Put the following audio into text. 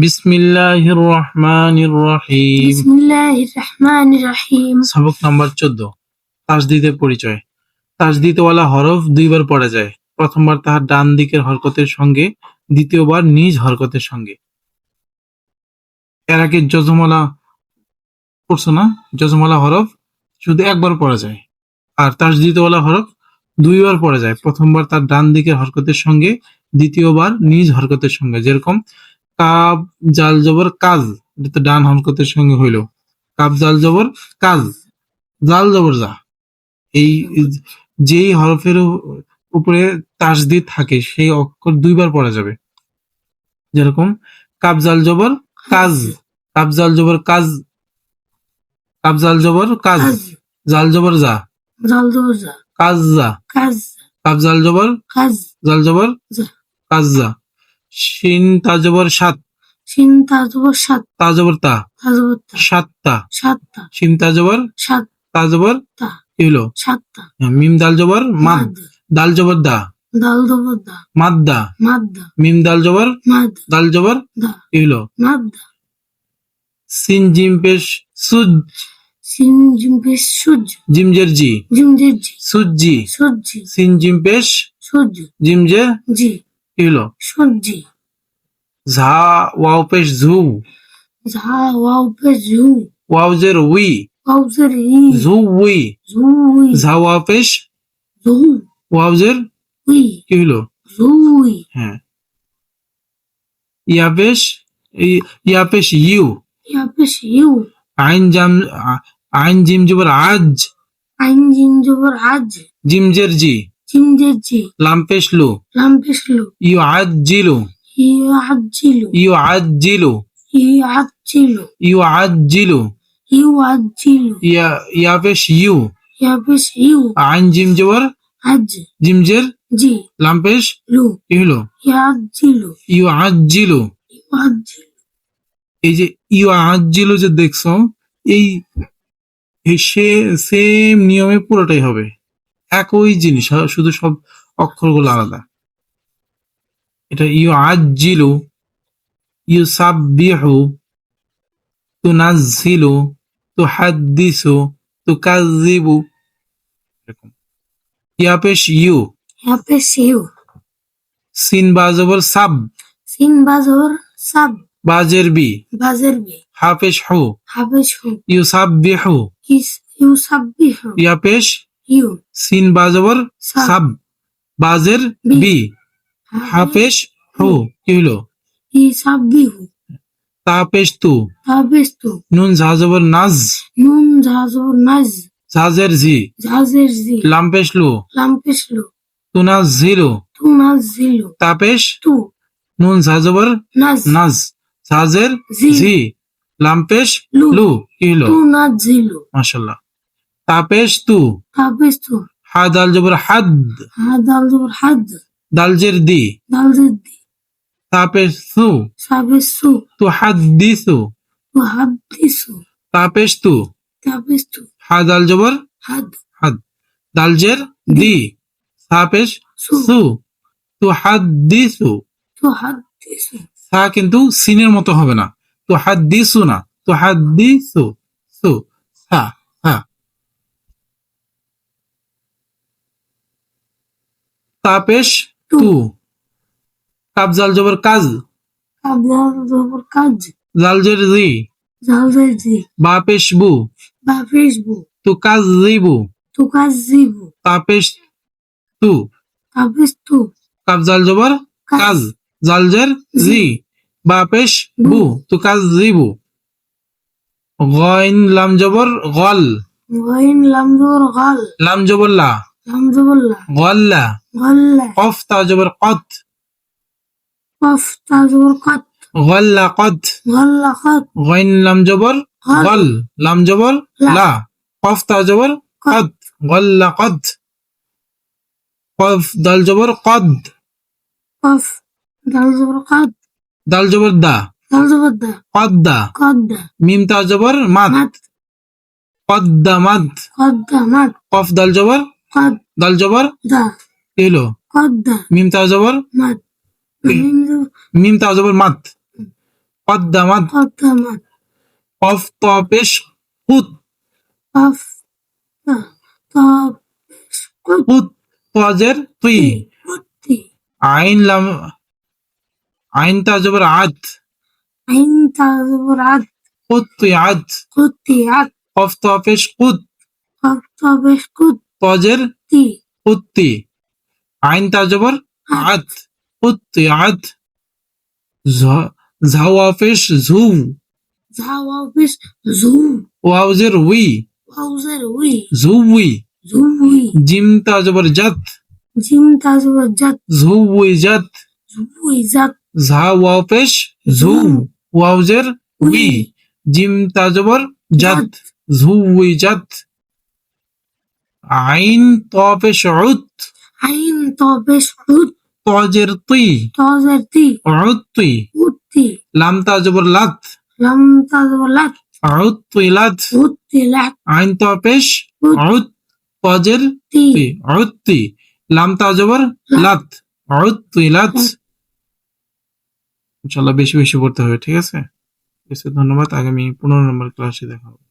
বিসমিল্লাহির রহমানির রহিম। বিসমিল্লাহির রহমানির রহিম। সবক নাম্বার চোদ্দ। তাসদিদের পরিচয়। তাসদিদওয়ালা হরফ দুইবার পড়া যায়। প্রথমবার তাহার ডান দিকের হরকতের সঙ্গে দ্বিতীয়বার নিজ হরকতের সঙ্গে। এর আগে যজমলা পড়ছো না? যজমলা হরফ শুধু একবার পড়া যায়। আর তাসদিদওয়ালা হরফ দুইবার পড়া যায়। প্রথমবার তার ডান দিকের হরকতের সঙ্গে দ্বিতীয়বার নিজ হরকতের সঙ্গে। যেরকম কাব জাল জবর কাজ এটা তো ডান হরকতের সঙ্গে হইল কাব জাল জবর কাজ জাল জবর যা এই যেই হরফের উপরে তাসদিদ থাকে সেই অক্ষর দুইবার পড়া যাবে যেরকম কাব জাল জবর কাজ কাব জাল জবর কাজ কাব জাল জবর কাজ জাল জবর যা জাল দরজা কাজ যা কাজ কাব জাল জবর কাজ জাল জবর কাজ যা শিন তা জবর সাত। সিন তাজবর সাত। তা। জবর তা। তাজবর তা। সাতটা সাতটা শিন তা জবর সাত তা। জবর তা। হলো সাতটা মিম দাল জবর মাদ। দাল জবর দা। দাল দবর দা। মাদ দা। মাদ্দা মিম দাল জবর মাদ দাল জবর দা। হলো? মাদ্দা সিন জিম পেশ সুজ। সিন জিম্পে সূর্য জিমজের জি জিমজের জি সুজি সূর্যি সিন জিম পেশ সূর্য জিমজে। জি। হলো সূর্যি ঝা ওয়াও পেশ ঝু। ঝা ওয়াও পে ঝু। ওয়াও জের উই। ওয়াউজের ই। ঝু উই। ঝুই ঝা ওয়াও পেশ। ঝু। ওয়াও জের উই। কি হলো ঝুই হ্যাঁ। ইয়া পেশ ইয়া পেশ ইউ। ইয়া পেশ ইউ। আইন জাম আইন জিম জবর আজ আইন জিন জবর আজ জিমজের জি জিমজের জি। লাম পেশ লু লাম পেশ লু ইউ আজ জিলু ইউ আজিলু ইউ আজ জিলু ইউ আজিলু ইউ আজ ইউ আজিলু ইয়া ইয়া পেশ ইউ ইয়া পেশ ইউ আইন জিম জবর আজ জিমজের জি লাম পেশ লু কি হলো ইয়া আজিলু ইউ আজ জিলু ইউ আজিলু এই যে ইউ আজ জিলু যে দেখছ এই এই সে সেম নিয়মে পুরোটাই হবে। একই জিনিস শুধু সব অক্ষরগুলো আলাদা। এটা ইউ আজ জিলু ইউ সাব্বিহু তুনাজ্জিলু তুহাদ্দিসু তুকাজ্জিবু এরকম। ইয়া পেশ ইউ। ইয়া পেশ ইউ। সিন বাজবর সাব। সিন বাজর সাব। বাজের বি। বাজের বি। হাফেশ হু। হাবেশ হু। ইউ সাব্বিহু ইস সিন বাজবর সাব। বাজের বি। হাফেশ হু। কি হলো সাব্বিহু তা পেশ তু। নুন ঝাজবর নাজ। নুন ঝাজর নাজ। ঝাজের জি। ঝাজের জি। লাম পেশ লু। লাম পেশ লু। তুনাজ জিলু। তু নুন ঝাজবর নাজ। নাজ। ঝাজের জি। জি। লাম পেশ লু। কি হলো তু নাজিলু মাশাল্লাহ। তা পেশ তু হাবেশ তু হা দাল জবর হাদ। হা দাল জবর হাদ। দালজের দি দাল জেদ্দি তা পেশ সু সাবেশ সু তু তু হাদ্দিসু। তা তু হা দাল জবর হাদ। হাদ। দালজের দি সা। পেশ সু তু হাদ্দিসু। তু হাদ্দিসু। সা কিন্তু সিনের মতো হবে না। তো তু হাদ্দিসু না। তু হাদ্দিসু। সু সা হা তা পেশ তু কাবজাল জবর কাজ। কাবলার জবর কাজ। জালজের জি। জাল জেদ্দি বা পেশ বু। বাপেশ বু। তু কাজ জিবু তু কাজিবু তা পেশ তু। তাবেশ তু। কাবজাল জবর কাজ। জালজের জি। বা পেশ বু। তু কাজ জিবু গইন লাম জবর গল। গইন লাম জবর গাল। লাম জবর লা। লাম জবর লা গল্লা গল্লা কফ তা জবর কত কফ তা জবর কত গল্লা কত গল্লা কত গইন লাম জবর গল গল লাম জবর লা। লা কফ তা জবর কদ গল্লা কদ কফ দাল জবর কদ কফ দাল জবর কদ দাল জবর দা দাল জবর দা কদ দা কদ দা মিম তা জবর মাদ মাত কদ দা মাদ قد دال جبر دا إلو قد دا ميم تاء جبر مد ميم تاء جبر مد قدمت قدمت قف طابش قد قف طابش قد طاجر طي عين لم عين تاء جبر عد عين تاء جبر عد قطعت قطعت قف طابش قد قف طابش قد পজের উত্তি। আইন তাজবর আত। উত্তি আত। ঝাওয়াফিস ঝু ঝাওয়াফিস ঝু ওয়াউজের উই। ওয়াউজের উই। ঝুউই ঝুউই জিম তাজবর জাত। জিম তাজবর জাত। ঝুউই জাত। ঝুউই জাত। ঝাওয়াফিস ঝু ওয়াউজের উই। জিম তাজবর জাত। ঝুউই জাত। আইন তবে সউদ আইন তবে সউদ তজের তুই তজের তুই অউদ তুই উদ তুই লাত। লাম তাজবর লাত। অউদ লাত। উদ লাত। আইন তবেশ অউদ তজের তুই অউদ তুই লাম লাত। অউদ তুই লাত। ইনশাআল্লাহ বেশি বেশি পড়তে হবে ঠিক আছে ধন্যবাদ। আগামী পনেরো নম্বর ক্লাসে দেখা হবে।